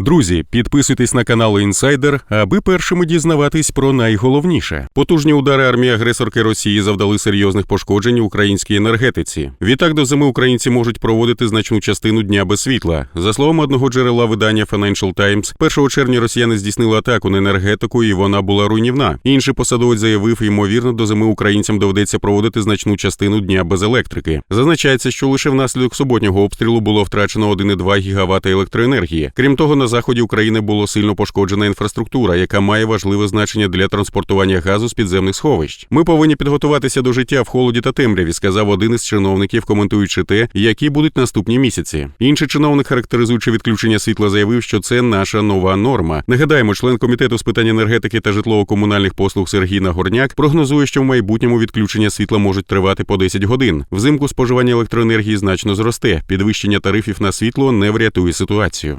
Друзі, підписуйтесь на канал Інсайдер, аби першими дізнаватись про найголовніше. Потужні удари армії агресорки Росії завдали серйозних пошкоджень українській енергетиці. Відтак до зими українці можуть проводити значну частину дня без світла. За словами одного джерела видання Financial Times, 1 червня росіяни здійснили атаку на енергетику, і вона була руйнівна. Інший посадовець заявив, ймовірно, до зими українцям доведеться проводити значну частину дня без електрики. Зазначається, що лише внаслідок суботнього обстрілу було втрачено 1,2 гігавати електроенергії. Крім того, на заході України було сильно пошкоджена інфраструктура, яка має важливе значення для транспортування газу з підземних сховищ. Ми повинні підготуватися до життя в холоді та темряві, сказав один із чиновників, коментуючи те, які будуть наступні місяці. Інший чиновник, характеризуючи відключення світла, заявив, що це наша нова норма. Нагадаємо, член комітету з питань енергетики та житлово-комунальних послуг Сергій Нагорняк прогнозує, що в майбутньому відключення світла можуть тривати по 10 годин. Взимку споживання електроенергії значно зросте. Підвищення тарифів на світло не врятує ситуацію.